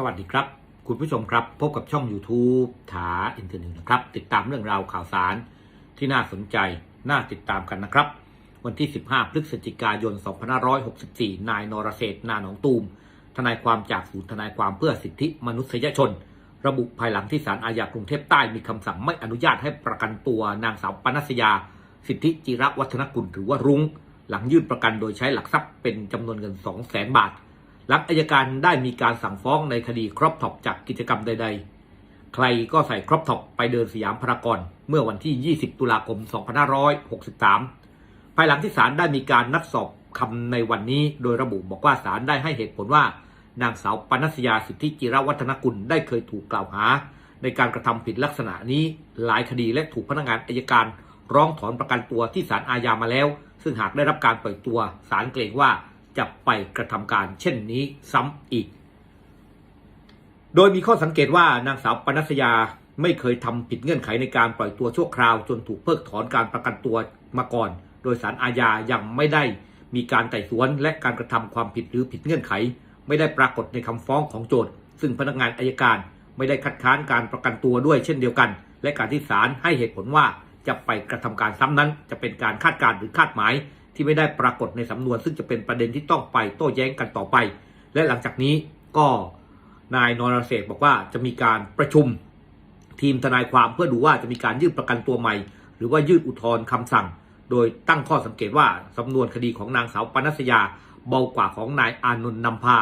สวัสดีครับ คุณผู้ชมครับ พบกับช่อง YouTube ถาอินเทอร์เน็ตนะครับ ติดตามเรื่องราวข่าวสารที่น่าสนใจ น่าติดตามกันนะครับ วันที่ 15 พฤศจิกายน 2564 นายนรเศรษฐนาหนองตูม ทนายความจากศูนย์ทนายความเพื่อสิทธิมนุษยชน ระบุภายหลังที่ศาลอาญากรุงเทพใต้มีคำสั่งไม่อนุญาตให้ประกันตัวนางสาวปนัสยา สิทธิจิระวัฒนกุลหรือว่ารุง้ง หลังยื่นประกันโดยใช้หลักทรัพย์เป็นจำนวนเงิน 2 0 0 0 0 0 บาท หลังอายการได้มีการสั่งฟ้องในคดีครอปท็อปจากกิจกรรมใด ๆ ใครก็ใส่ครอปท็อปไปเดินสยามพารากอนเมื่อวันที่ 20 ตุลาคม 2563 ภายหลังที่ศาลได้มีการนัดสอบคำในวันนี้ โดยระบุบอกว่าศาลได้ให้เหตุผลว่า นางสาวปนัสยาสิทธิจิรวัฒนกุลได้เคยถูกกล่าวหา ในการกระทำผิดลักษณะนี้หลายคดีและถูกพนักงานอายการ ร้องถอนประกันตัวที่ศาลอาญามาแล้ว ซึ่งหากได้รับการปล่อยตัวศาลเกรงว่า จะไปกระทำการเช่นนี้ซ้ำอีก โดยมีข้อสังเกตว่านางสาวปนัสยาไม่เคยทำผิดเงื่อนไขในการปล่อยตัวชั่วคราว จนถูกเพิกถอนการประกันตัวมาก่อน โดยสารอาญายังไม่ได้มีการไต่สวนและการกระทำความผิดหรือผิดเงื่อนไข ไม่ได้ปรากฏในคำฟ้องของโจทก์ซึ่งพนักงานอายการไม่ได้คัดค้านการประกันตัวด้วยเช่นเดียวกัน และการที่ศาลให้เหตุผลว่าจะไปกระทำการซ้ำนั้น จะเป็นการคาดการณ์หรือคาดหมาย ที่ไม่ได้ปรากฏในสำนวน ซึ่งจะเป็นประเด็นที่ต้องไปโต้แย้งกันต่อไป และหลังจากนี้ก็นายนรเศรษบอกว่าจะมีการประชุมทีมทนายความเพื่อดูว่าจะมีการยื่นประกันตัวใหม่ หรือว่ายื่นอุทธรณ์คำสั่ง โดยตั้งข้อสังเกตว่าสำนวนคดีของนางสาวปนัสยาเบากว่าของนายอานนท์นำพา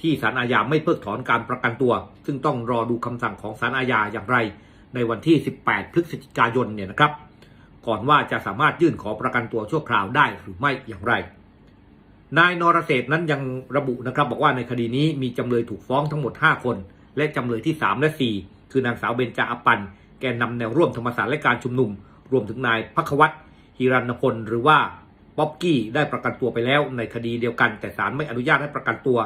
ที่ศาลอาญาไม่เพิกถอนการประกันตัว ซึ่งต้องรอดูคำสั่งของศาลอาญาอย่างไร ในวันที่ 18 พฤศจิกายนเนี่ยนะครับ ก่อนว่าจะสามารถยื่นขอประกันตัวชั่วคราวได้หรือไม่อย่างไร นายนรเศรษฐ์นั้นยังระบุนะครับบอกว่าในคดีนี้มีจำเลยถูกฟ้องทั้งหมด 5 คน และจำเลยที่ 3 และ 4 คือนางสาวเบญจาอปัน แกนนำแนวร่วมธรรมศาสตร์และการชุมนุม รวมถึงนายพักวัตรฮิรันพลหรือว่าป๊อบกี้ได้ประกันตัวไปแล้วในคดีเดียวกัน แต่ศาลไม่อนุญาตให้ประกันตัว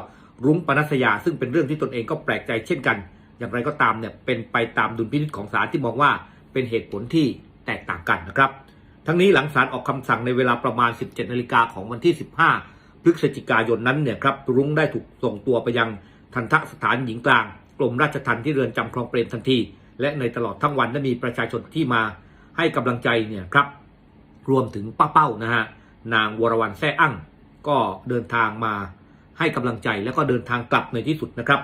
รุ้งปนัสยา ซึ่งเป็นเรื่องที่ตนเองก็แปลกใจเช่นกัน อย่างไรก็ตามเนี่ยเป็นไปตามดุลพินิจของศาลที่มองว่าเป็นเหตุผลที่ แตกต่างกันนะครับ ทั้งนี้หลังศาลออกคำสั่งในเวลาประมาณ 17นาฬิกาของวันที่ 15 พฤศจิกายนนั้นเนี่ยครับรุ้งได้ถูกส่งตัวไปยังทันทสถานหญิงกลาง กรมราชทัณฑ์ที่เรือนจำคลองเปรมทันที และในตลอดทั้งวันได้มีประชาชนที่มาให้กำลังใจเนี่ยครับรวมถึงป้าเป้านะฮะนางวรวรรณแซ่อั้งก็เดินทางมาให้กำลังใจแล้วก็เดินทางกลับในที่สุดนะครับ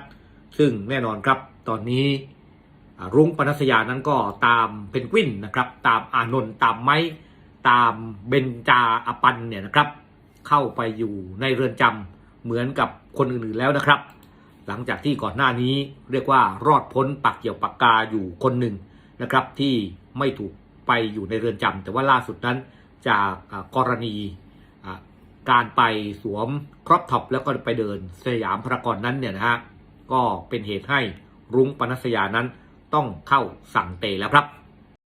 ซึ่งแน่นอนครับตอนนี้ รุ้งปนัสยานั้นก็ตามเพนกวินนะครับ ตามอานนท์ตามไม้ตามเบนจาอปันเนี่ยนะครับ เข้าไปอยู่ในเรือนจำเหมือนกับคนอื่นๆแล้วนะครับ หลังจากที่ก่อนหน้านี้เรียกว่ารอดพ้นปักเกี่ยวปากกาอยู่คนหนึ่งนะครับ ที่ไม่ถูกไปอยู่ในเรือนจำแต่ว่าล่าสุดนั้นจากกรณีการไปสวมครอปท็อปแล้วก็ไปเดินสยามพารากอนนั้นเนี่ยนะฮะก็เป็นเหตุให้รุ้งปนัสยานั้น ต้องเข้าสั่งเตะแล้วครับ